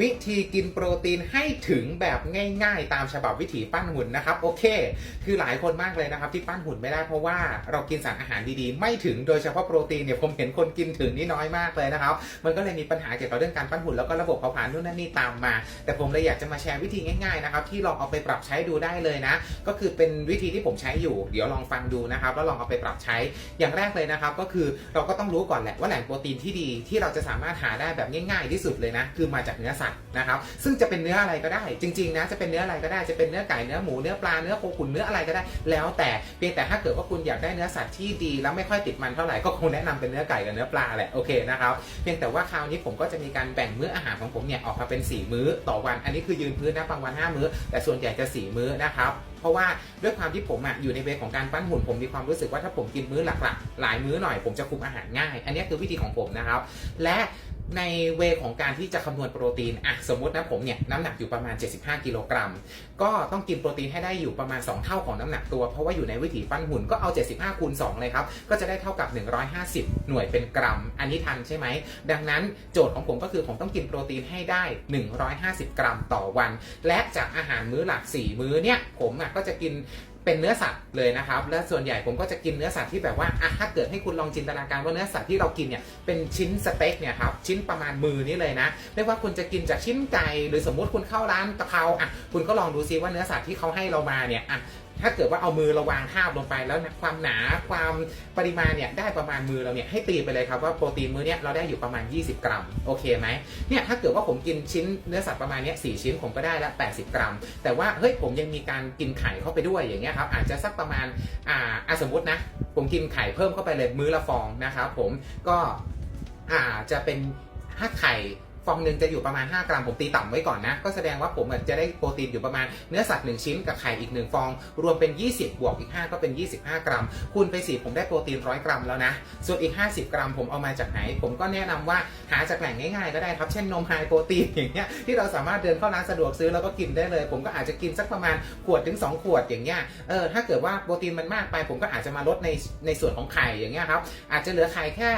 วิธีกินโปรตีนให้ถึงแบบง่าย ๆ ตามฉบับวิถีปั้นหุ่นนะครับโอเค คือหลายคนมากเลยนะครับ ที่ปั้นหุ่นไม่ได้เพราะว่าเรากินสารอาหารดีๆ ไม่ถึงโดยเฉพาะโปรตีนเนี่ยผมเห็นคนกินถึงนี่น้อยมากเลยนะครับมันก็เลยมีปัญหาเกี่ยวกับเรื่องการปั้นหุ่นแล้วก็ระบบเผาผลาญนู่นนั่นนี่ตามมา แต่ผมเลยอยากจะมาแชร์วิธีง่ายๆนะครับที่ลองเอาไปปรับใช้ดูได้เลยนะ ก็คือเป็นวิธีที่ผมใช้อยู่ เดี๋ยวลองฟังดูนะครับแล้วลองเอาไปปรับใช้อย่างแรกเลยนะครับ ก็คือเราก็ต้องรู้ก่อนแหละว่าแหล่งโปรตีนที่ดีที่เราจะสามารถหาได้แบบง่าย ๆ ที่สุดเลยนะคือมาจากเนื้อสัตว์นะครับ ซึ่งจะเป็นเนื้ออะไรก็ได้ จริงๆนะจะเป็นเนื้ออะไรก็ได้จะเป็นเนื้อไก่เนื้อหมูเนื้อปลาเนื้อโคขุนเนื้ออะไรก็ได้ แล้วแต่เพียงแต่ถ้าเกิดว่าคุณอยากได้เนื้อสัตว์ที่ดี แล้วไม่ค่อยติดมันเท่าไหร่ก็คงแนะนำเป็นเนื้อไก่กับเนื้อปลาแหละโอเคนะครับเพียงแต่ว่าคราวนี้ผมก็จะมีการแบ่งมื้ออาหารของผมเนี่ยออกมาเป็น 4 มื้อต่อวัน อันนี้คือยืนพื้นนะบางวัน 5 มื้อ แต่ส่วนใหญ่จะ 4 มื้อนะครับ เพราะว่าด้วยความที่ผมอะอยู่ในเวของการปั้นหุ่นผมมีความรู้สึกว่าถ้าผมกินมื้อหลักๆ หลายมื้อหน่อยผมจะคุมอาหารง่าย อันนี้คือวิธีของผมนะครับ และในเวของการที่จะคำนวณโปรตีนอะสมมตินะผมเนี่ยน้ำหนักอยู่ประมาณ 75 กิโลกรัม ก็ต้องกินโปรตีนให้ได้อยู่ประมาณ 2 เท่าของน้ำหนักตัว เพราะว่าอยู่ในวิถีปั้นหุ่นก็เอา 75คูณ2เลยครับ ก็จะได้เท่ากับ 150 หน่วยเป็นกรัม อันนี้ทันใช่ไหม ดังนั้นโจทย์ของผมก็คือผมต้องกินโปรตีนให้ได้ 150 กรัมต่อวัน และจากอาหารมื้อหลัก 4 มื้อเนี่ยผมอะก็จะกิน เป็นเนื้อสัตว์เลยนะครับ และส่วนใหญ่ผมก็จะกินเนื้อสัตว์ที่แบบว่าอะถ้าเกิดให้คุณลองจินตนาการว่าเนื้อสัตว์ที่เรากินเนี่ยเป็นชิ้นสเต็กเนี่ยครับชิ้นประมาณมือนี้เลยนะไม่ว่าคุณจะกินจากชิ้นไก่หรือสมมุติคุณเข้าร้านกะเพราอะคุณก็ลองดูซิว่าเนื้อสัตว์ที่เขาให้เรามาเนี่ยอะถ้าเกิดว่าเอามือเราวางทาบลงไปแล้วนะความหนาความปริมาณเนี่ยได้ประมาณมือเราเนี่ยให้ตีไปเลยครับว่าโปรตีนมือเนี้ยเราได้อยู่ประมาณ 20 กรัมโอเคไหมเนี่ยถ้าเกิดว่าผมกินชิ้นเนื้อสัตว์ประมาณเนี้ยสชิ้นผมก็ได้ละ80 กรัม แต่ว่าเฮ้ยผมยังมีการกินไข่เข้าไปด้วยอย่างเงี้ยครับอาจจะสักประมาณอ่าสมมตินะผมกินไข่เพิ่มเข้าไปเลยมื้อละฟองนะครับผมก็อาจะเป็นถ้าไข่ ฟองหนึ่งจะอยู่ประมาณ 5 กรัมผมตีต่ำไว้ก่อนนะ ก็แสดงว่าผมจะได้โปรตีนอยู่ประมาณเนื้อสัตว์ 1 ชิ้นกับไข่อีก 1 ฟอง รวมเป็น 20 บวกอีก 5 ก็เป็น 25 กรัม คูณไป4ผมได้โปรตีน 100 กรัมแล้วนะ ส่วนอีก 50 กรัมผมเอามาจากไหน ผมก็แนะนำว่าหาจากแหล่งง่ายๆก็ได้ครับ เช่นนมไฮโปรตีนอย่างเงี้ยที่เราสามารถเดินเข้าร้านสะดวกซื้อแล้วก็กินได้เลย ผมก็อาจจะกินสักประมาณขวดถึง 2 ขวดอย่างเงี้ยเออถ้าเกิดว่าโปรตีนมันมากไป ผมก็อาจจะมาลดในในส่วนของไข่อย่างเงี้ยครับอาจจะเหลือไข่แค่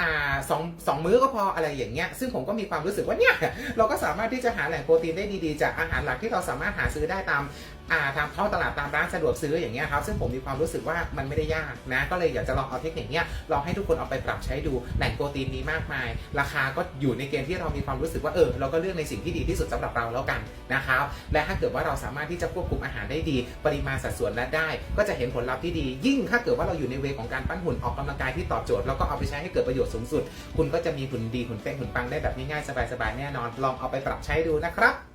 อ่าสองสองมื้อก็พออะไรอย่างเงี้ยซึ่งผมก็มีความรู้สึกว่าเนี่ยเราก็สามารถที่จะหาแหล่งโปรตีนได้ดีๆ จากอาหารหลักที่เราสามารถหาซื้อได้ตาม อ่าตามท้องตลาดตามร้านสะดวกซื้ออย่างเงี้ยครับซึ่งผมมีความรู้สึกว่ามันไม่ได้ยากนะ ก็เลยอยากจะลองเอาเทคนิคเนี้ยลองให้ทุกคนเอาไปปรับใช้ดูแหล่งโปรตีนมีมากมาย ราคาก็อยู่ในเกณฑ์ที่เรามีความรู้สึกว่าเออเราก็เลือกในสิ่งที่ดีที่สุดสำหรับเราแล้วกันนะครับและถ้าเกิดว่าเราสามารถที่จะควบคุมอาหารได้ดี ปริมาณสัดส่วนและได้ ก็จะเห็นผลลัพธ์ที่ดี ยิ่งถ้าเกิดว่าเราอยู่ในเวของการปั้นหุ่นออกกำลังกายที่ตอบโจทย์แล้วก็เอาไปใช้ให้เกิดประโยชน์สูงสุด คุณก็จะมีหุ่นดีหุ่นเป้งหุ่นปังได้แบบง่ายๆสบายๆแน่นอน ลองเอาไปปรับใช้ดูนะครับ